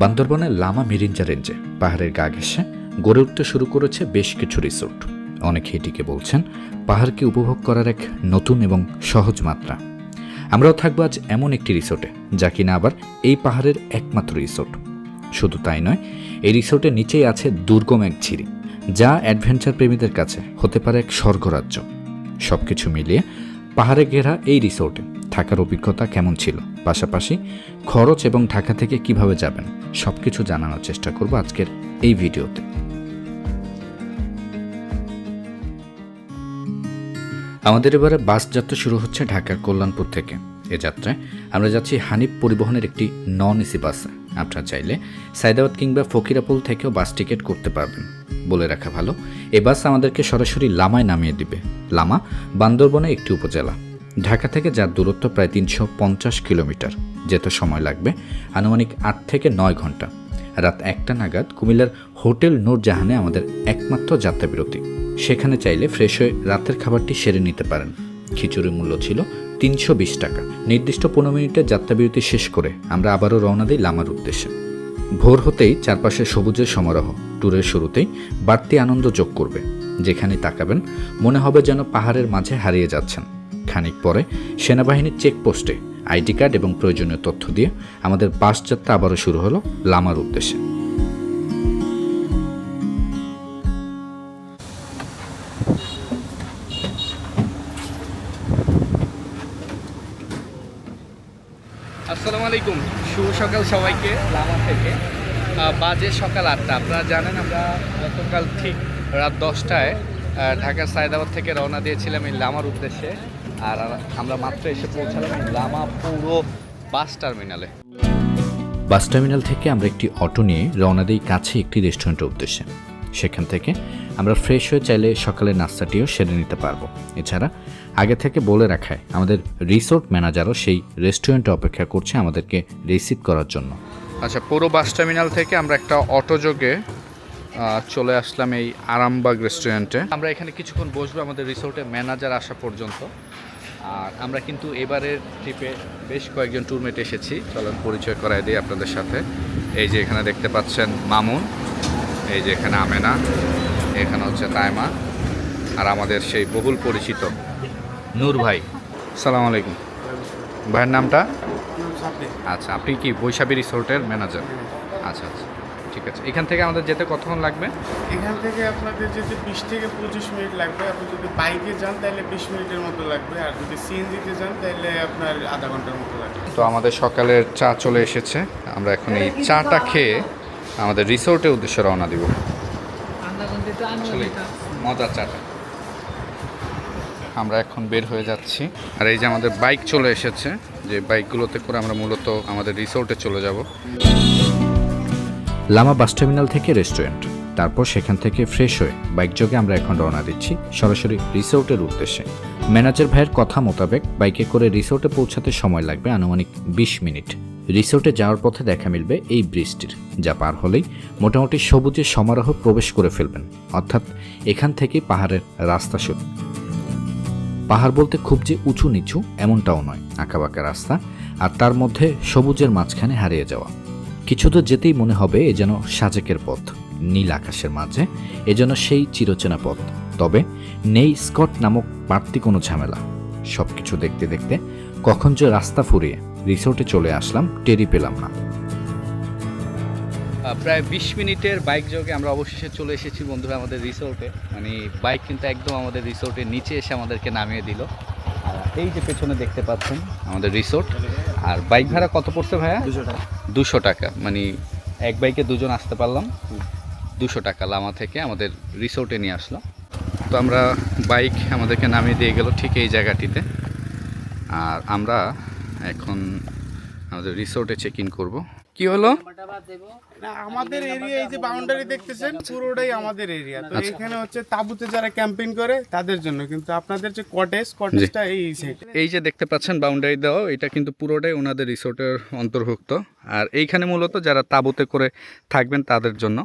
বান্দরবনের লামা মিরিঞ্জা রেঞ্জে পাহাড়ের গা ঘেঁষে গড়ে উঠতে শুরু করেছে বেশ কিছু রিসোর্ট। অনেকে এটিকে বলছেন পাহাড়কে উপভোগ করার এক নতুন এবং সহজ মাত্রা। আমরাও থাকব আজ এমন একটি রিসোর্টে, যা কিনা আবার এই পাহাড়ের একমাত্র রিসোর্ট। শুধু তাই নয়, এই রিসোর্টের নিচেই আছে দুর্গম এক ঝিরি, যা অ্যাডভেঞ্চার প্রেমীদের কাছে হতে পারে এক স্বর্গরাজ্য। সবকিছু মিলিয়ে পাহাড়ে ঘেরা এই রিসোর্টে থাকার অভিজ্ঞতা কেমন ছিল? পাশাপাশি খরচ এবং ঢাকা থেকে কীভাবে যাবেন? সবকিছু জানানোর চেষ্টা করব আজকের এই ভিডিওতে। আমাদের এবারে বাস যাত্রা শুরু হচ্ছে ঢাকার কল্যাণপুর থেকে। এ যাত্রায় আমরা যাচ্ছি হানিফ পরিবহনের একটি নন এসি বাসে। আপনারা চাইলে সাইদাবাদ কিংবা ফকিরাপুল থেকেও বাস টিকিট করতে পারবেন। বলে রাখা ভালো। এ বাস আমাদেরকে সরাসরি লামায় নামিয়ে দিবে। লামা, বান্দরবনে একটি উপজেলা। ঢাকা থেকে যার দূরত্ব প্রায় তিনশো পঞ্চাশ কিলোমিটার, যেতে সময় লাগবে আনুমানিক আট থেকে নয় ঘণ্টা। রাত একটা নাগাদ কুমিল্লার হোটেল নূরজাহানে আমাদের একমাত্র যাত্রা বিরতি। সেখানে চাইলে ফ্রেশ হয়ে রাতের খাবারটি সেরে নিতে পারেন। খিচুড়ির মূল্য ছিল তিনশো বিশ টাকা। নির্দিষ্ট পনেরো মিনিটের যাত্রাবিরতি শেষ করে আমরা আবারও রওনা দিই লামার উদ্দেশ্যে। ভোর হতেই চারপাশে সবুজের সমারোহ। ট্যুরের শুরুতেই বাড়তি আনন্দ যোগ করবে। যেখানে তাকাবেন, মনে হবে যেন পাহাড়ের মাঝে হারিয়ে যাচ্ছেন। খানিক পরে সেনাবাহিনীর চেকপোস্টে আইডি কার্ড এবং প্রয়োজনীয় তথ্য দিয়ে আমাদের বাস যাত্রা আবারও শুরু হলো লামার উদ্দেশ্যে। সকাল সবাইকে, লামা থেকে। বাজে সকাল আটটা। আপনারা জানেন, আমরা গতকাল ঠিক রাত দশটায় ঢাকার সায়দাবাদ থেকে রওনা দিয়েছিলাম এই লামার উদ্দেশ্যে। আর আমরা মাত্র এসে পৌঁছালাম লামা পুরো বাস টার্মিনালে। বাস টার্মিনাল থেকে আমরা একটি অটো নিয়ে রওনা দিই কাছে একটি রেস্টুরেন্টের উদ্দেশ্যে। সেখান থেকে আমরা ফ্রেশ হয়ে চাইলে সকালের নাস্তাটিও সেরে নিতে পারব। এছাড়া আগে থেকে বলে রাখায় আমাদের রিসোর্ট ম্যানেজারও সেই রেস্টুরেন্টে অপেক্ষা করছে আমাদেরকে রিসিভ করার জন্য। আচ্ছা পুরো বাস টার্মিনাল থেকে আমরা একটা অটো যোগে চলে আসলাম এই আরামবাগ রেস্টুরেন্টে আমরা এখানে কিছুক্ষণ বসবো আমাদের রিসোর্টের ম্যানেজার আসা পর্যন্ত। আর আমরা কিন্তু এবারের ট্রিপে বেশ কয়েকজন ট্যুরমেট এসেছি। চলুন পরিচয় করাই দিই আপনাদের সাথে। এই যে এখানে দেখতে পাচ্ছেন মামুন। এই যে এখানে আমেনা এখানে হচ্ছে তাইমা আর আমাদের সেই বহুল পরিচিত নূর ভাই। সালাম আলাইকুম। ভাইয়ের নামটা? আচ্ছা আপনি কি বৈশাখী রিসোর্টের ম্যানেজার? আচ্ছা আচ্ছা ঠিক আছে। এখান থেকে আমাদের যেতে কতক্ষণ লাগবে? এখান থেকে আপনাদের যেতে বিশ থেকে পঁচিশ মিনিট লাগবে। আপনি যদি বাইকে যান তাহলে বিশ মিনিটের মতো লাগবে। আর যদি সিএনজিতে যান তাহলে আপনার আধা ঘণ্টার মতো লাগবে। তো আমাদের সকালের চা চলে এসেছে। আমরা এখন এই চাটা খেয়ে আমাদের রিসোর্টের উদ্দেশ্যে রওনা দিব। আসলে মজার চাটা। আমরা এখন বের হয়ে যাচ্ছি। আর এই যে আমাদের বাইক চলে এসেছে যে বাইকগুলোতে করে আমরা মূলত আমাদের রিসোর্টে চলে যাব। লামা বাস টার্মিনাল থেকে রেস্টুরেন্ট। তারপর সেখান থেকে ফ্রেশ হয়ে বাইক যোগে আমরা এখন রওনা দিচ্ছি সরাসরি রিসোর্টের উদ্দেশ্যে। ম্যানেজার ভাইয়ের কথা মোতাবেক বাইকে করে রিসোর্টে পৌঁছাতে সময় লাগবে আনুমানিক বিশ মিনিট। রিসোর্টে যাওয়ার পথে দেখা মিলবে এই ব্রিজটির, যা পার হলেই মোটামুটি সবুজের সমারোহ প্রবেশ করে ফেলবেন, অর্থাৎ এখান থেকেই পাহাড়ের রাস্তা শুরু। পাহাড় বলতে খুব যে উঁচু নিচু এমনটাও নয়, আঁকাবাঁকা রাস্তা, আর তার মধ্যে সবুজের মাঝখানে হারিয়ে যাওয়া। কিছু তো যেতেই মনে হবে এ যেন সাজেকের পথ, নীল আকাশের মাঝে, এ যেন সেই চিরচেনা পথ। তবে নেই স্কট নামক বাড়তি কোনো ঝামেলা। সব কিছু দেখতে দেখতে কখন যে রাস্তা ফুরিয়ে রিসোর্টে চলে আসলাম টেরি পেলাম না। প্রায় বিশ মিনিটের বাইক যোগে আমরা অবশেষে চলে এসেছি বন্ধুরা আমাদের রিসোর্টে। মানে বাইক কিন্তু একদম আমাদের রিসোর্টের নিচে এসে আমাদেরকে নামিয়ে দিল। আর এই যে পেছনে দেখতে পাচ্ছেন আমাদের রিসোর্ট। আর বাইক ভাড়া কত পড়ছে ভাইয়া? দুশো টাকা। দুশো টাকা। মানে এক বাইকে দুজন আসতে পারলাম। দুশো টাকা লামা থেকে আমাদের রিসোর্টে নিয়ে আসলো। তো আমরা বাইক আমাদেরকে নামিয়ে দিয়ে গেল ঠিক এই জায়গাটিতে। আর আমরা এখন আমাদের রিসোর্টে চেক ইন করব। কি হলো? আমাদের এরিয়া এই যে বাউন্ডারি দেখতেছেন পুরোটাই আমাদের এরিয়া তো এখানে হচ্ছে তাঁবুতে যারা ক্যাম্পিং করে তাদের জন্য। কিন্তু আপনাদের যে কটেজ কটেজটা এই এই যে দেখতে পাচ্ছেন বাউন্ডারি দেওয়া এটা কিন্তু পুরোটাই ওনাদের রিসোর্টের অন্তর্ভুক্ত। আর এইখানে মূলত যারা তাঁবুতে করে থাকবেন তাদের জন্য।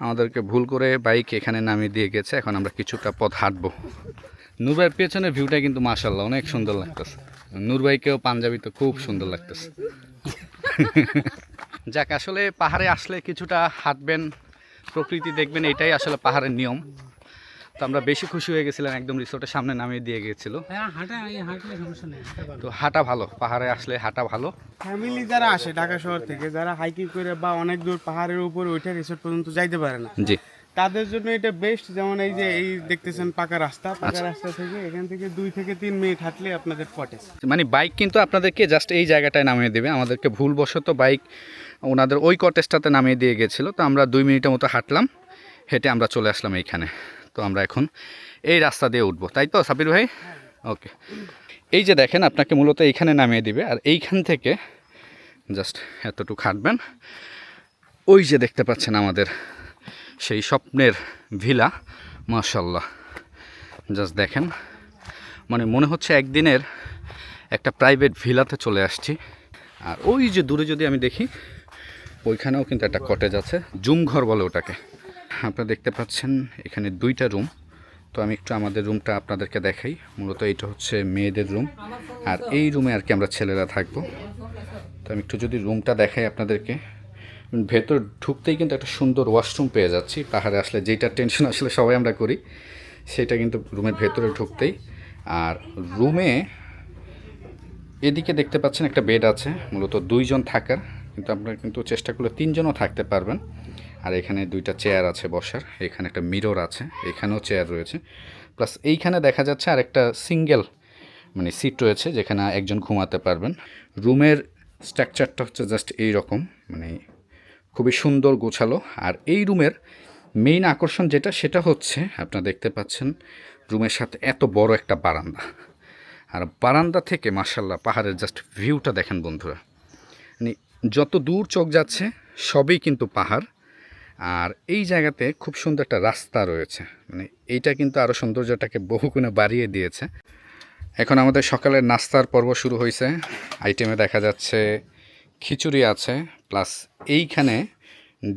আমাদেরকে ভুল করে বাইক এখানে নামিয়ে দিয়ে গেছে এখন আমরা কিছুটা পথ হাঁটবো। নূরবাইয়ের পেছনে ভিউটা কিন্তু মাসাল্লাহ অনেক সুন্দর লাগতেছে। নূরবাইকেও পাঞ্জাবি তো খুব সুন্দর লাগতেছে। যাক আসলে পাহাড়ে আসলে কিছুটা হাঁটবেন প্রকৃতি দেখবেন এটাই আসলে পাহাড়ের নিয়ম। তো আমরা বেশি খুশি হয়ে গেছিলাম একদম রিসোর্টের সামনে নামিয়ে দিয়ে গিয়েছিল। হ্যাঁ তো হাঁটা ভালো পাহাড়ে আসলে হাঁটা ভালো। ফ্যামিলি যারা আসে ঢাকা শহর থেকে যারা হাইকিং করে বা অনেক দূর পাহাড়ের উপর ওইটা রিসোর্ট পর্যন্ত যাইতে পারে না। জি। তাদের জন্য এটা বেস্ট যেমন এই যে এই দেখতেছেন পাকা রাস্তা পাকা আচ্ছা। রাস্তা থেকে এখান থেকে দুই থেকে তিন মিনিট হাঁটলে আপনাদের কটেজ মানে বাইক কিন্তু আপনাদেরকে জাস্ট এই জায়গাটায় নামিয়ে দেবে। আমাদেরকে ভুলবশত বাইক ওনাদের ওই কটেজটাতে নামিয়ে দিয়ে গেছিল। তো আমরা দুই মিনিটের মতো হাঁটলাম হেঁটে আমরা চলে আসলাম এইখানে। তো আমরা এখন এই রাস্তা দিয়ে উঠবো, তাই তো সাবির ভাই? ওকে। এই যে দেখেন, আপনাকে মূলত এইখানে নামিয়ে দিবে, আর এইখান থেকে জাস্ট এতটুকু হাঁটবেন। ওই যে দেখতে পাচ্ছেন আমাদের সেই স্বপ্নের ভিলা মাশাল্লাহ জাস্ট দেখেন মানে মনে হচ্ছে একদিনের একটা প্রাইভেট ভিলাতে চলে আসছি। আর ওই যে দূরে যদি আমি দেখি, ওইখানেও কিন্তু একটা কটেজ আছে জুম ঘর বলে ওটাকে। আপনারা দেখতে পাচ্ছেন এখানে দুইটা রুম। তো আমি একটু আমাদের রুমটা আপনাদেরকে দেখাই। মূলত এইটা হচ্ছে মেয়েদের রুম। আর এই রুমে আর কি আমরা ছেলেরা থাকব। তো আমি একটু যদি রুমটা দেখাই আপনাদেরকে। ভেতর ঢুকতেই কিন্তু একটা সুন্দর ওয়াশরুম পেয়ে যাচ্ছি। পাহাড়ে আসলে যেটা টেনশন আসলে সবাই আমরা করি, সেটা কিন্তু রুমের ভেতরে ঢুকতেই। আর রুমে এদিকে দেখতে পাচ্ছেন একটা বেড আছে। মূলত দুইজন থাকার। কিন্তু আপনারা কিন্তু চেষ্টা করলে তিনজনও থাকতে পারবেন। আর এখানে দুইটা চেয়ার আছে বসার, এখানে একটা মিরর আছে, এখানেও চেয়ার রয়েছে। প্লাস এইখানে দেখা যাচ্ছে আর একটা সিঙ্গেল মানে সিট রয়েছে, যেখানে একজন ঘুমাতে পারবেন। রুমের স্ট্রাকচারটা হচ্ছে জাস্ট এই রকম মানে খুবই সুন্দর গোছালো। আর এই রুমের মেইন আকর্ষণ যেটা, সেটা হচ্ছে, আপনারা দেখতে পাচ্ছেন রুমের সাথে এত বড় একটা বারান্দা। আর বারান্দা থেকে মার্শাল্লাহ পাহাড়ের জাস্ট ভিউটা দেখেন বন্ধুরা। মানে যত দূর চোখ যাচ্ছে, সবই কিন্তু পাহাড়। আর এই জায়গাতে খুব সুন্দর একটা রাস্তা রয়েছে। মানে এইটা কিন্তু আরও সৌন্দর্যটাকে বহুগুণে বাড়িয়ে দিয়েছে। এখন আমাদের সকালের নাস্তার পর্ব শুরু হয়েছে আইটেমে দেখা যাচ্ছে খিচুড়ি আছে প্লাস এইখানে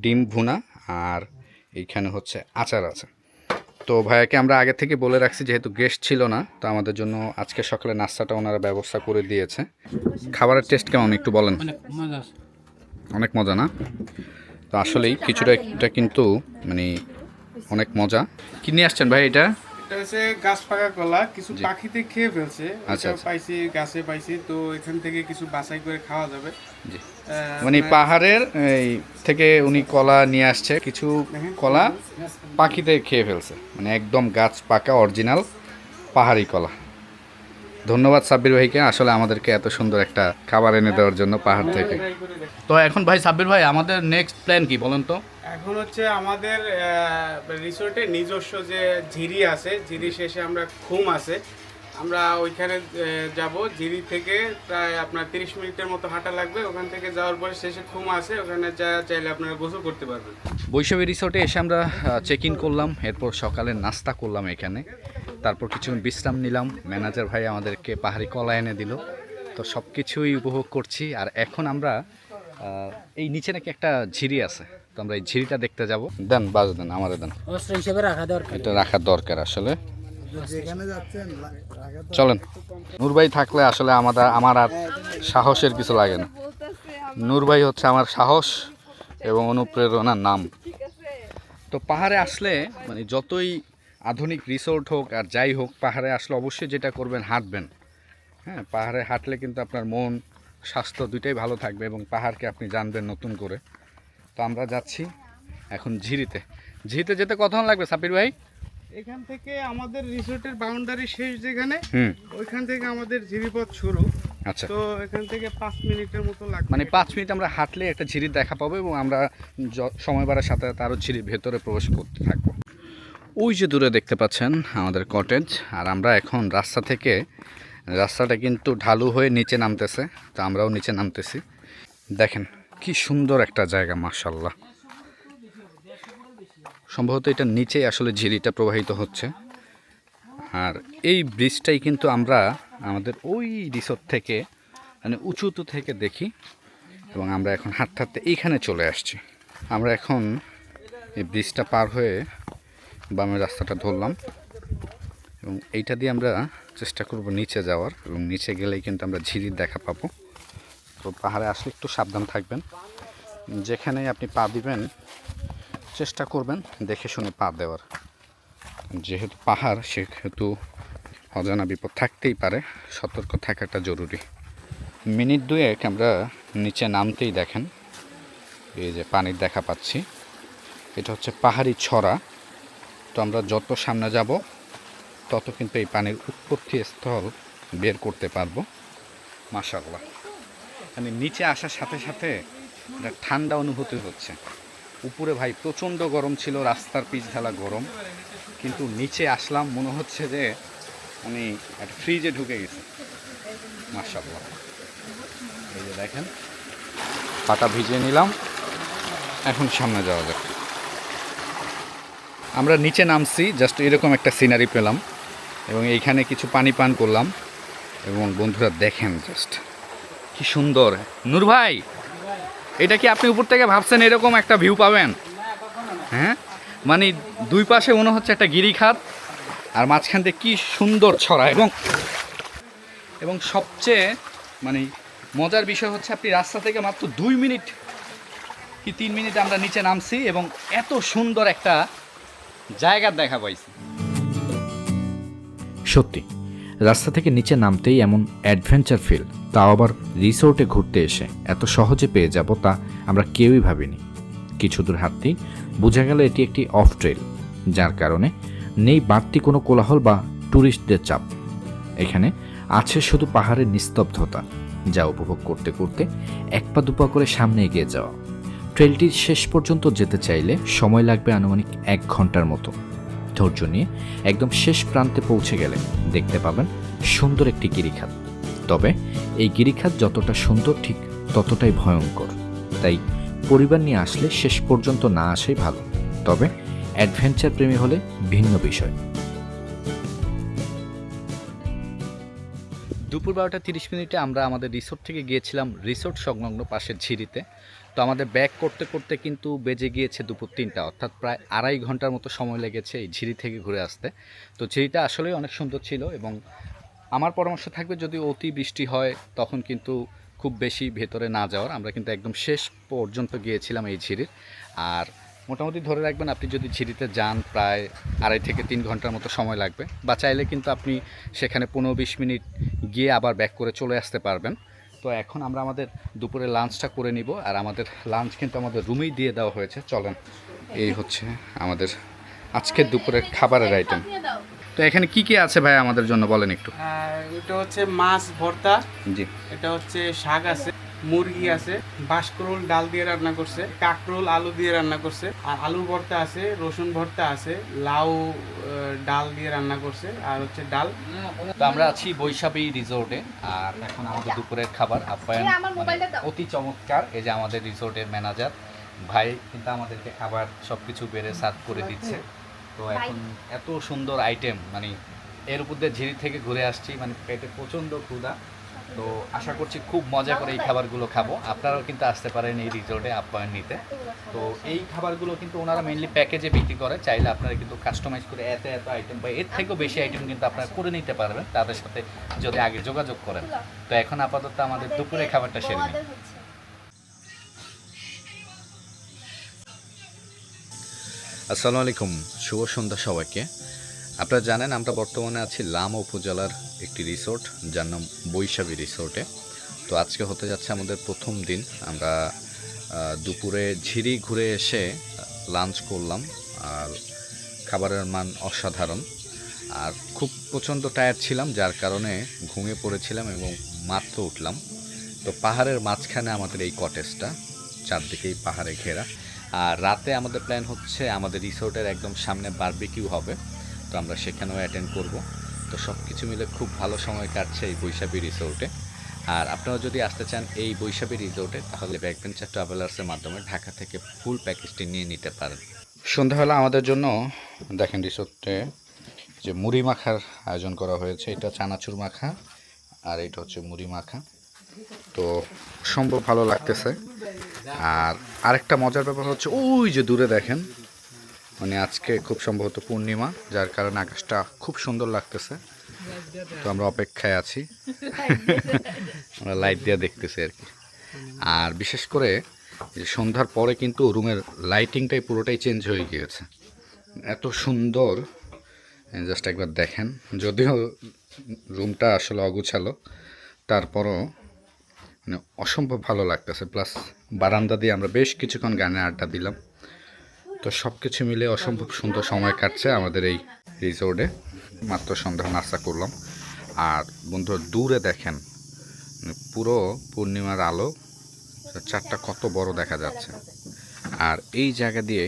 ডিম ভুনা আর এইখানে হচ্ছে আচার আছে। তো ভাইয়াকে আমরা আগে থেকে বলে রাখছি যেহেতু গেস্ট ছিল না তো আমাদের জন্য আজকে সকালে নাস্তাটা ওনারা ব্যবস্থা করে দিয়েছে। খাবারের টেস্ট কেমন একটু বলেন? অনেক মজা অনেক মজা না? তো আসলেই খিচুড়িটা কিন্তু মানে অনেক মজা। কি নিয়ে আসছেন ভাই এটা? এটা হচ্ছে গাছ পাকা কলা কিছু পাখিতে খেয়ে ফেলছে। আচ্ছা, আচ্ছা। পাইছি গাছে পাইছি তো এখান থেকে কিছু বাছাই করে খাওয়া যাবে। মানে পাহাড়ের এই থেকে উনি কলা নিয়ে আসছে কিছু কলা পাখিতে খেয়ে ফেলছে। মানে একদম গাছ পাকা অরিজিনাল পাহাড়ি কলা। ধন্যবাদ সাব্বির ভাইকে আসলে আমাদেরকে এত সুন্দর একটা খাবার এনে দেওয়ার জন্য পাহাড় থেকে। তো এখন ভাই সাব্বির ভাই আমাদের নেক্সট প্ল্যান কি বলেন তো? এখন হচ্ছে আমাদের রিসোর্টে নিজস্ব যে ঝিরি আছে ঝিরি শেষে আমরা খুম আছে। আমরা ওইখানে যাব। ঝিরি থেকে প্রায় আপনার তিরিশ মিনিটের মতো হাঁটা লাগবে। ওখান থেকে যাওয়ার পরে শেষে খুম আছে। ওখানে যা চাইলে আপনারা গোসল করতে পারবেন। বৈশাখী রিসোর্টে এসে আমরা চেক ইন করলাম। এরপর সকালে নাস্তা করলাম এখানে। তারপর কিছুক্ষণ বিশ্রাম নিলাম। ম্যানেজার ভাই আমাদেরকে পাহাড়ি কলা এনে দিল। তো সব কিছুই উপভোগ করছি। আর এখন আমরা এই নিচে নাকি একটা ঝিরি আছে। তো আমরা এই ঝিরিটা দেখতে যাব। দেন বাজ দেন আমাদের দেন। অস্ত্র হিসেবে রাখা দরকার। এটা রাখার দরকার আসলে। চলেন। নূর ভাই থাকলে আসলে আমাদের আমার আর সাহসের কিছু লাগে না। নূর ভাই হচ্ছে আমার সাহস এবং অনুপ্রেরণার নাম। তো পাহাড়ে আসলে মানে যতই আধুনিক রিসোর্ট হোক আর যাই হোক পাহাড়ে আসলে অবশ্যই যেটা করবেন হাঁটবেন। হ্যাঁ পাহাড়ে হাঁটলে কিন্তু আপনার মন স্বাস্থ্য দুইটাই ভালো থাকবে এবং পাহাড়কে আপনি জানবেন নতুন করে। তো আমরা যাচ্ছি এখন ঝিরিতে। ঝিরিতে যেতে কতক্ষণ লাগবে সাপির ভাই? এখান থেকে আমাদের রিসোর্টের বাউন্ডারি শেষ যেখানে হুম। ওইখান থেকে আমাদের ঝিরিপথ শুরু। আচ্ছা। তো এখান থেকে পাঁচ মিনিটের মতো লাগবে। মানে পাঁচ মিনিট আমরা হাঁটলে একটা ঝিরি দেখা পাবো এবং আমরা সময় বাড়ার সাথে সাথে আরও ঝিরির ভেতরে প্রবেশ করতে থাকব। ওই যে দূরে দেখতে পাচ্ছেন আমাদের কটেজ আর আমরা এখন রাস্তা থেকে, রাস্তাটা কিন্তু ঢালু হয়ে নিচে নামতেছে, তো আমরাও নিচে নামতেছি। দেখেন, কি সুন্দর একটা জায়গা মার্শাল্লাহ সম্ভবত এটা নিচেই আসলে ঝিরিটা প্রবাহিত হচ্ছে। আর এই ব্রিজটাই কিন্তু আমরা আমাদের ওই রিসোর্ট থেকে মানে উঁচুতে থেকে দেখি, এবং আমরা এখন হাঁটতে হাঁটতে এইখানে চলে আসছি। আমরা এখন এই ব্রিজটা পার হয়ে বামের রাস্তাটা ধরলাম। এবং এইটা দিয়ে আমরা চেষ্টা করব নিচে যাওয়ার এবং নিচে গেলেই কিন্তু আমরা ঝিরির দেখা পাবো। তো পাহাড়ে আসলে একটু সাবধান থাকবেন। যেখানেই আপনি পা দিবেন, চেষ্টা করবেন দেখে শুনে পা দেওয়ার। যেহেতু পাহাড়, সেহেতু অজানা বিপদ থাকতেই পারে, সতর্ক থাকাটা জরুরি। মিনিট দুয়েক আমরা নিচে নামতেই দেখেন। এই যে পানির দেখা পাচ্ছি। এটা হচ্ছে পাহাড়ি ছড়া। তো আমরা যত সামনে যাব, তত কিন্তু এই পানির উৎপত্তি স্থল বের করতে পারব। মাশাল্লাহ মানে নিচে আসার সাথে সাথে একটা ঠান্ডা অনুভূতি হচ্ছে। উপরে ভাই প্রচণ্ড গরম ছিল, রাস্তার পিচ ঢালা গরম। কিন্তু নিচে আসলাম, মনে হচ্ছে যে আমি একটা ফ্রিজে ঢুকে গেছি। মাশাল্লাহ এই যে দেখেন, পাটা ভিজিয়ে নিলাম। এখন সামনে যাওয়া যাক। আমরা নিচে নামছি জাস্ট এরকম একটা সিনারি পেলাম এবং এইখানে কিছু পানি পান করলাম এবং বন্ধুরা দেখেন জাস্ট কি সুন্দর। নূর ভাই, এটা কি আপনি উপর থেকে ভাবছেন এরকম একটা ভিউ পাবেন? হ্যাঁ? মানে দুই পাশে মনে হচ্ছে একটা গিরিখাত আর মাঝখান থেকে কি সুন্দর ছড়া এবং এবং সবচেয়ে মানে মজার বিষয় হচ্ছে আপনি রাস্তা থেকে মাত্র দুই মিনিট কি তিন মিনিট আমরা নিচে নামছি এবং এত সুন্দর একটা জায়গার দেখা পাইছি। সত্যি, রাস্তা থেকে নিচে নামতেই এমন অ্যাডভেঞ্চার ফিল তাও আবার রিসোর্টে ঘুরতে এসে এত সহজে পেয়ে যাব তা আমরা কেউই ভাবিনি। কিছু দূর হাঁটতেই বোঝা গেল এটি একটি অফ ট্রেল যার কারণে নেই বাড়তি কোনো কোলাহল বা ট্যুরিস্টদের চাপ। এখানে আছে শুধু পাহাড়ের নিস্তব্ধতা, যা উপভোগ করতে করতে এক পা দুপা করে সামনে এগিয়ে যাওয়া। ট্রেলটি শেষ পর্যন্ত যেতে চাইলে সময় লাগবে আনুমানিক এক ঘণ্টার মতো। ধৈর্য নিয়ে একদম শেষ প্রান্তে পৌঁছে গেলে দেখতে পাবেন সুন্দর একটি গিরিখাত। তবে এই গিরিখাত যতটা সুন্দর ঠিক ততটাই ভয়ঙ্কর। তাই পরিবার নিয়ে আসলে শেষ পর্যন্ত না আসাই ভালো। তবে অ্যাডভেঞ্চার প্রেমী হলে ভিন্ন বিষয়। দুপুর বারোটা তিরিশ মিনিটে আমরা আমাদের রিসোর্ট থেকে গিয়েছিলাম রিসোর্ট সংলগ্ন পাশের ঝিরিতে। তো আমাদের ব্যাক করতে করতে কিন্তু বেজে গিয়েছে দুপুর তিনটা, অর্থাৎ প্রায় আড়াই ঘণ্টার মতো সময় লেগেছে এই ঝিরি থেকে ঘুরে আসতে। তো ঝিরিটা আসলেই অনেক সুন্দর ছিল এবং আমার পরামর্শ থাকবে যদি অতি বৃষ্টি হয় তখন কিন্তু খুব বেশি ভেতরে না যাওয়ার। আমরা কিন্তু একদম শেষ পর্যন্ত গিয়েছিলাম এই ঝিরির। আর মোটামুটি ধরে রাখবেন, আপনি যদি ঝিরিতে যান প্রায় আড়াই থেকে তিন ঘণ্টার মতো সময় লাগবে। বা চাইলে কিন্তু আপনি সেখানে পনেরো বিশ মিনিট গিয়ে আবার ব্যাক করে চলে আসতে পারবেন। তো এখন আমরা আমাদের দুপুরে লাঞ্চটা করে নিব আর আমাদের লাঞ্চ কিন্তু আমাদের রুমেই দিয়ে দেওয়া হয়েছে। চলেন এই হচ্ছে আমাদের আজকের দুপুরের খাবারের আইটেম তো এখানে কি কি আছে ভাই আমাদের জন্য বলেন একটু। এটা হচ্ছে মাছ ভর্তা জি। এটা হচ্ছে শাক আছে। মুরগি আছে বাঁশকরোল ডাল দিয়ে রান্না করছে কাকরোল আলু দিয়ে রান্না করছে আর আলুর ভর্তা আছে রসুন ভর্তা আছে লাউ ডাল দিয়ে রান্না করছে আর হচ্ছে ডাল। তো আমরা আছি বৈশাখী রিসোর্টে আর এখন আমাদের দুপুরের খাবার আপ্যায়ন মানে অতি চমৎকার এই যে আমাদের রিসোর্টের ম্যানেজার। ভাই কিন্তু আমাদেরকে খাবার সব কিছু বেড়ে সার্ভ করে দিচ্ছে। তো এখন এত সুন্দর আইটেম মানে এর উপর দিয়ে ঝিরি থেকে ঘুরে আসছি মানে পেটে প্রচণ্ড ক্ষুধা। তো আশা করছি খুব মজা করে এই খাবারগুলো খাব। আপনারাও কিন্তু আসতে পারেন এই রিজোর্টে আপ্যায়ন নিতে। তো এই খাবারগুলো কিন্তু ওনারা মেনলি প্যাকেজে বিক্রি করে। চাইলে আপনারা কিন্তু কাস্টমাইজ করে এত এত আইটেম বা এর থেকেও বেশি আইটেম কিন্তু আপনারা করে নিতে পারবেন তাদের সাথে যদি আগে যোগাযোগ করেন। তো এখন আপাতত আমাদের দুপুরে খাবারটা সেরে নিই। আসসালামু আলাইকুম। শুভ সন্ধ্যা সবাইকে। আপনারা জানেন, আমরা বর্তমানে আছি লামা উপজেলার একটি রিসোর্ট, যার নাম বৈশাখী রিসোর্টে। তো আজকে হতে যাচ্ছে আমাদের প্রথম দিন। আমরা দুপুরে ঝিরি ঘুরে এসে লাঞ্চ করলাম। আর খাবারের মান অসাধারণ। আর খুব প্রচণ্ড টায়ার ছিলাম, যার কারণে ঘুমিয়ে পড়েছিলাম এবং মাত্র উঠলাম। তো পাহাড়ের মাঝখানে আমাদের এই কটেজটা চারদিকেই পাহাড়ে ঘেরা। আর রাতে আমাদের প্ল্যান হচ্ছে, আমাদের রিসোর্টের একদম সামনে বারবিকিউ হবে। তো আমরা সেখানেও অ্যাটেন্ড করব। তো সব কিছু মিলে খুব ভালো সময় কাটছে এই বৈশাখী রিসোর্টে আর আপনারা যদি আসতে চান এই বৈশাখী রিসোর্টে তাহলে ব্যাকভেঞ্চার ট্রাভেলার্সের মাধ্যমে ঢাকা থেকে ফুল প্যাকেজটি নিয়ে নিতে পারেন। সন্ধ্যাবেলা আমাদের জন্য, দেখেন রিসোর্টে যে মুড়ি মাখার আয়োজন করা হয়েছে, এটা চানাচুর মাখা, আর এটা হচ্ছে মুড়ি মাখা। তো সম্ভব ভালো লাগতেছে। আর আরেকটা মজার ব্যাপার হচ্ছে, ওই যে দূরে দেখেন মানে আজকে খুব সম্ভবত পূর্ণিমা, যার কারণে আকাশটা খুব সুন্দর লাগতেছে। তো আমরা অপেক্ষায় আছি। আমরা লাইট দিয়ে দেখতেছি আর কি। আর বিশেষ করে সন্ধ্যার পরে কিন্তু রুমের লাইটিংটাই পুরোটাই চেঞ্জ হয়ে গিয়েছে। এত সুন্দর। জাস্ট একবার দেখেন। যদিও রুমটা আসলে অগুছালো, তারপরও মানে অসম্ভব ভালো লাগতেছে। প্লাস বারান্দা দিয়ে আমরা বেশ কিছুক্ষণ গানে আড্ডা দিলাম। তো সব কিছু মিলে অসম্ভব সুন্দর সময় কাটছে আমাদের এই রিসোর্টে মাত্র সন্ধ্যা নাস্তা করলাম। আর বন্ধুরা, দূরে দেখেন, পুরো পূর্ণিমার আলো, চারটা কত বড় দেখা যাচ্ছে। আর এই জায়গা দিয়ে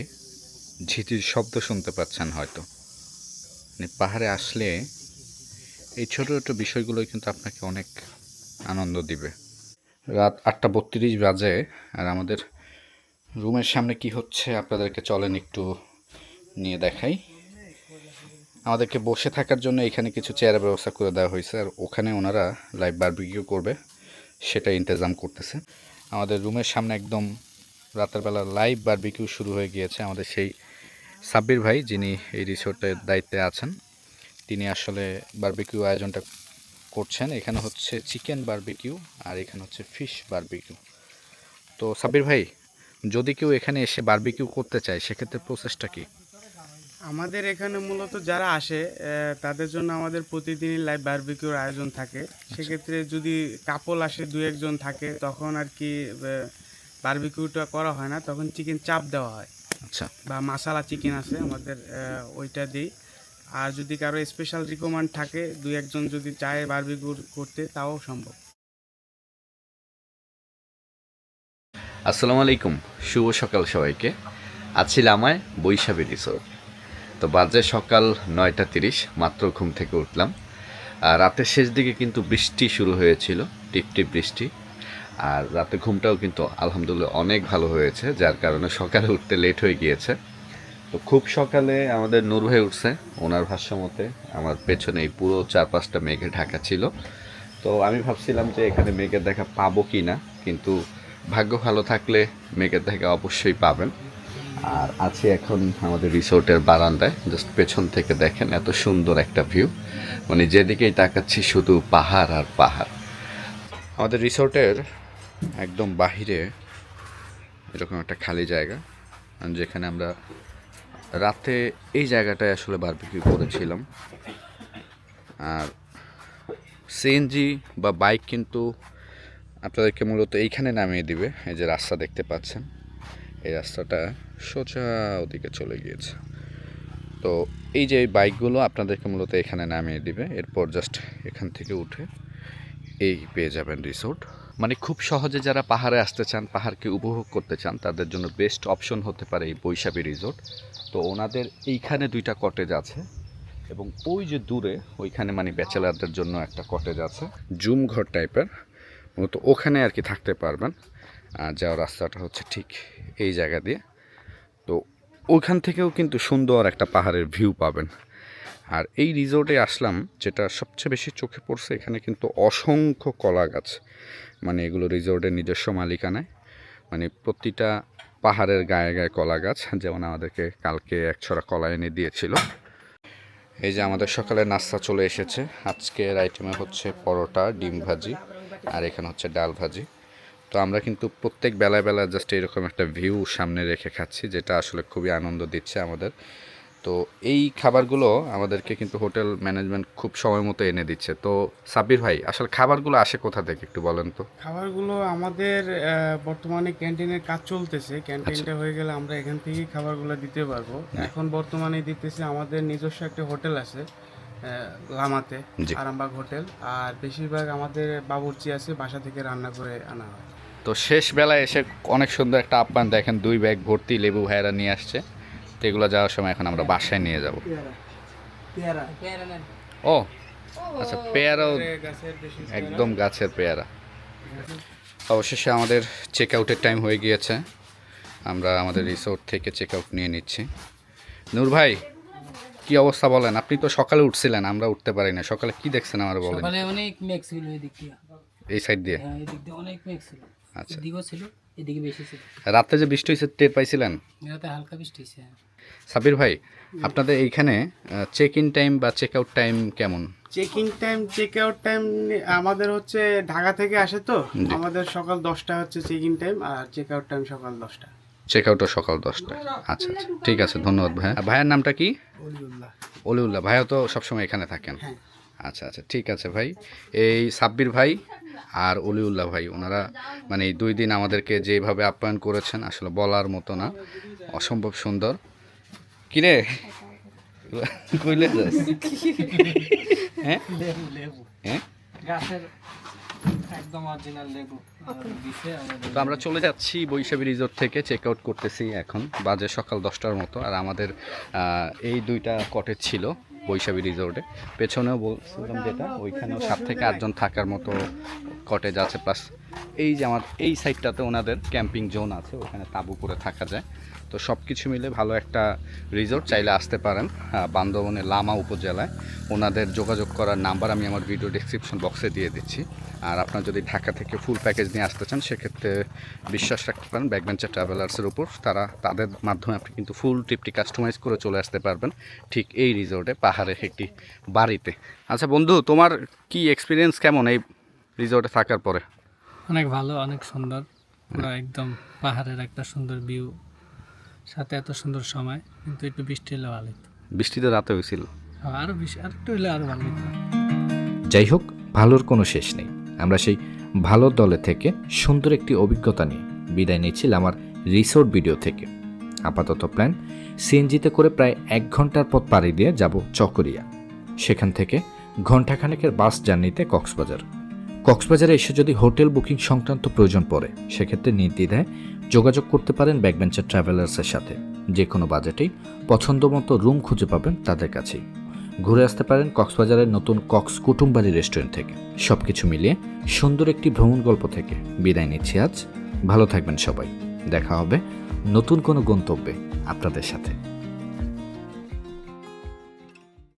ঝিঝির শব্দ শুনতে পাচ্ছেন হয়তো। মানে পাহাড়ে আসলে এই ছোটো ছোটো বিষয়গুলোই কিন্তু আপনাকে অনেক আনন্দ দিবে। রাত আটটা বত্রিশ বাজে, আর আমাদের রুমের সামনে কি হচ্ছে আপনাদেরকে চলেন একটু নিয়ে দেখাই। আমাদেরকে বসে থাকার জন্য এখানে কিছু চেয়ারের ব্যবস্থা করে দেওয়া হয়েছে, আর ওখানে ওনারা লাইভ বারবিকিউ করবে, সেটা ইন্তজাম করতেছে। আমাদের রুমের সামনে একদম রাতের বেলা লাইভ বারবিকিউ শুরু হয়ে গিয়েছে। আমাদের সেই সাব্বির ভাই, যিনি এই রিসোর্টের দায়িত্বে আছেন, তিনি আসলে বারবিকিউ আয়োজনটা করছেন। এখানে হচ্ছে চিকেন বারবিকিউ আর এখানে হচ্ছে ফিশ বারবিকিউ তো সাব্বির ভাই যদি কেউ এখানে এসে বারবিকিউ করতে চায় সেক্ষেত্রে প্রসেসটা কি? আমাদের এখানে মূলত যারা আসে তাদের জন্য আমাদের প্রতিদিনই লাইভ বারবিকিউর আয়োজন থাকে। সেক্ষেত্রে যদি কাপল আসে দু একজন থাকে তখন আর কি বারবিকিউটা করা হয় না। তখন চিকেন চাপ দেওয়া হয়। আচ্ছা। বা মাসালা চিকেন আছে আমাদের ওইটা দিই। আর যদি কারও স্পেশাল রিকমেন্ড থাকে দু একজন যদি চায় বারবিকিউ করতে তাও সম্ভব। আসসালামু আলাইকুম, শুভ সকাল সবাইকে। আছি লামায় বৈশাখী রিসোর্ট তো বাজে সকাল নয়টা তিরিশ, মাত্র ঘুম থেকে উঠলাম। আর রাতের শেষ দিকে কিন্তু বৃষ্টি শুরু হয়েছিল, টিপ টিপ বৃষ্টি। আর রাতে ঘুমটাও কিন্তু আলহামদুলিল্লাহ অনেক ভালো হয়েছে, যার কারণে সকালে উঠতে লেট হয়ে গিয়েছে। তো খুব সকালে আমাদের নূর ভাই উঠছে, ওনার ভাষ্য মতে আমার পেছনে এই পুরো চার পাঁচটা মেঘে ঢাকা ছিল। তো আমি ভাবছিলাম যে এখানে মেঘের দেখা পাবো কি না কিন্তু ভাগ্য ভালো থাকলে মেঘের দেখা অবশ্যই পাবেন। আর আছি এখন আমাদের রিসোর্টের বারান্দায় জাস্ট পেছন থেকে দেখেন এত সুন্দর একটা ভিউ মানে যেদিকেই তাকাচ্ছি শুধু পাহাড় আর পাহাড়। আমাদের রিসোর্টের একদম বাহিরে এরকম একটা খালি জায়গা যেখানে আমরা রাতে এই জায়গাটায় আসলে বারবিকিউ করেছিলাম। আর সিএনজি বা বাইক কিন্তু আপনাদেরকে মূলত এইখানে নামিয়ে দিবে, এই যে রাস্তা দেখতে পাচ্ছেন। এই রাস্তাটা সোজা ওদিকে চলে গিয়েছে। তো এই যে বাইকগুলো আপনাদেরকে মূলত এখানে নামিয়ে দিবে, এরপর জাস্ট এখান থেকে উঠে এই পেয়ে যাবেন রিসোর্ট মানে খুব সহজে যারা পাহাড়ে আসতে চান, পাহাড়কে উপভোগ করতে চান, তাদের জন্য বেস্ট অপশন হতে পারে এই বৈশাখী রিসোর্ট তো ওনাদের এইখানে দুইটা কটেজ আছে এবং ওই যে দূরে ওইখানে মানে ব্যাচেলারদের জন্য একটা কটেজ আছে জুম ঘর টাইপের মূলত ওখানে আর কি থাকতে পারবেন। আর যাওয়ার রাস্তাটা হচ্ছে ঠিক এই জায়গা দিয়ে। তো ওইখান থেকেও কিন্তু সুন্দর একটা পাহাড়ের ভিউ পাবেন। আর এই রিসোর্টে আসলাম, যেটা সবচেয়ে বেশি চোখে পড়ছে এখানে কিন্তু অসংখ্য কলা গাছ। মানে এগুলো রিসোর্টের নিজস্ব মালিকানায়। মানে প্রতিটা পাহাড়ের গায়ে গায়ে কলা গাছ, যেমন আমাদেরকে কালকে এক ছড়া কলা এনে দিয়েছিল। এই যে আমাদের সকালে নাস্তা চলে এসেছে। আজকের আইটেমে হচ্ছে পরোটা, ডিম ভাজি। আর এখানে হচ্ছে ডাল ভাজি। তো আমরা কিন্তু প্রত্যেক বেলায় বেলায় জাস্ট এরকম একটা ভিউ সামনে রেখে খাচ্ছি যেটা আসলে খুবই আনন্দ দিচ্ছে আমাদের। তো এই খাবারগুলো আমাদেরকে কিন্তু হোটেল ম্যানেজমেন্ট খুব সময় মতো এনে দিচ্ছে। তো সাব্বির ভাই আসলে খাবারগুলো আসে কোথা থেকে একটু বলেন তো? খাবারগুলো আমাদের বর্তমানে ক্যান্টিনের কাজ চলতেছে। ক্যান্টিনটা হয়ে গেলে আমরা এখান থেকেই খাবারগুলো দিতে পারব। এখন বর্তমানে দিতেছে আমাদের নিজস্ব একটা হোটেল আছে। লামাতে। আরামবাগ হোটেল। আর বেশিরভাগ আমাদের বাবুর্চি আছে বাসা থেকে রান্না করে আনা হয়। তো শেষ বেলায় এসে অনেক সুন্দর একটা আপ্যায়ন দেখেন দুই ব্যাগ ভর্তি লেবু ভাইয়েরা নিয়ে আসছে। তো এগুলো যাওয়ার সময় এখন আমরা বাসায় নিয়ে যাব। ও আচ্ছা পেয়ারাও একদম গাছের পেয়ারা। অবশেষে আমাদের চেক আউটের টাইম হয়ে গিয়েছে। আমরা আমাদের রিসোর্ট থেকে চেক আউট নিয়ে নিচ্ছি। নূর ভাই কি অবস্থা বলেন? আপনি তো সকালে উঠছিলেন আমরা উঠতে পারি না সকালে কি দেখছেন আমার বলেন? সকালে অনেক মেঘ ছিল এদিক দিয়ে। এই সাইড দিয়ে? হ্যাঁ এদিক দিয়ে অনেক মেঘ ছিল। আচ্ছা। এদিকেও ছিল এদিকে বেশি ছিল। রাতে যে বৃষ্টি হয়েছে টের পাইছিলেন? এরাতে হালকা বৃষ্টি হয়েছে সাবির ভাই আপনাদের এইখানে চেক ইন টাইম বা চেক আউট টাইম কেমন? Checking time check out time আমাদের হচ্ছে ঢাকা থেকে আসে তো? আমাদের সকাল দশটা হচ্ছে চেকিং টাইম আর চেক আউট টাইম সকাল দশটা। চেক আউটও সকাল দশটায়। আচ্ছা আচ্ছা। ঠিক আছে ধন্যবাদ ভাইয়া। ভাইয়ের নামটা কি? অলিউল্লাহ। ভাইও তো সবসময় এখানে থাকেন। হ্যাঁ। আচ্ছা আচ্ছা। ঠিক আছে ভাই। এই সাব্বির ভাই আর অলিউল্লাহ ভাই ওনারা মানে এই দুই দিন আমাদেরকে যেভাবে আপ্যায়ন করেছেন আসলে বলার মতো না। অসম্ভব সুন্দর। কিরে? কইলে যাস হ্যাঁ? লেবু লেবু। হ্যাঁ? একদম অরিজিনাল লেবু তো আমরা চলে যাচ্ছি বৈশাখী রিসোর্ট থেকে চেক আউট করতেছি এখন। বাজে সকাল দশটার মতো আর আমাদের এই দুইটা কটেজ ছিল বৈশাখী রিসোর্টে পেছনেও বলছিলাম যেটা ওইখানেও সাত থেকে আটজন থাকার মতো কটেজ আছে। প্লাস এই যে আমার এই সাইডটাতে ওনাদের ক্যাম্পিং জোন আছে ওখানে তাঁবু করে থাকা যায়। তো সব কিছু মিলে ভালো একটা রিসোর্ট চাইলে আসতে পারেন বান্দরবনের লামা উপজেলায়। ওনাদের যোগাযোগ করার নাম্বার আমি আমার ভিডিও ডিসক্রিপশন বক্সে দিয়ে দিচ্ছি। আর আপনার যদি ঢাকা থেকে ফুল প্যাকেজ নিয়ে আসতে চান সেক্ষেত্রে বিশ্বাস রাখতে পারেন ব্যাকবেঞ্চার ট্রাভেলার্সের উপর তারা তাদের মাধ্যমে আপনি কিন্তু ফুল ট্রিপটি কাস্টমাইজ করে চলে আসতে পারবেন ঠিক এই রিসোর্টে পাহাড়ের একটি বাড়িতে। আচ্ছা বন্ধু তোমার কি এক্সপিরিয়েন্স কেমন এই রিসোর্টে থাকার পরে? অনেক ভালো অনেক সুন্দর। একদম পাহাড়ের একটা সুন্দর ভিউ সাথে এত সুন্দর সময় কিন্তু একটু বৃষ্টি হলে ভালো হতো। বৃষ্টিতে রাতে হয়েছিল। আরও বেশি আর একটু হলে আরও ভালো যাই হোক ভালোর কোনো শেষ নেই। আমরা সেই ভালো দলে থেকে সুন্দর একটি অভিজ্ঞতা নিয়ে বিদায় নিচ্ছিলাম আমার রিসোর্ট ভিডিও থেকে। আপাতত প্ল্যান, সিএনজিতে করে প্রায় এক ঘণ্টার পথ পাড়ি দিয়ে যাব চকরিয়া। সেখান থেকে ঘণ্টাখানেকের বাস জার্নিতে কক্সবাজার। কক্সবাজারে এসে যদি হোটেল বুকিং সংক্রান্ত প্রয়োজন পড়ে, সেক্ষেত্রে নির্দ্বিধায় যোগাযোগ করতে পারেন ব্যাকবেঞ্চার ট্রাভেলার্সের সাথে। যে কোনো বাজেটেই পছন্দ মতো রুম খুঁজে পাবেন তাদের কাছেই। ঘুরে আসতে পারেন কক্সবাজারের নতুন কক্স কুটুমবাড়ি রেস্টুরেন্ট থেকে। সব কিছু মিলিয়ে সুন্দর একটি ভ্রমণ গল্প থেকে বিদায় নিচ্ছি আজ। ভালো থাকবেন সবাই। দেখা হবে নতুন কোনো গন্তব্যে আপনাদের সাথে।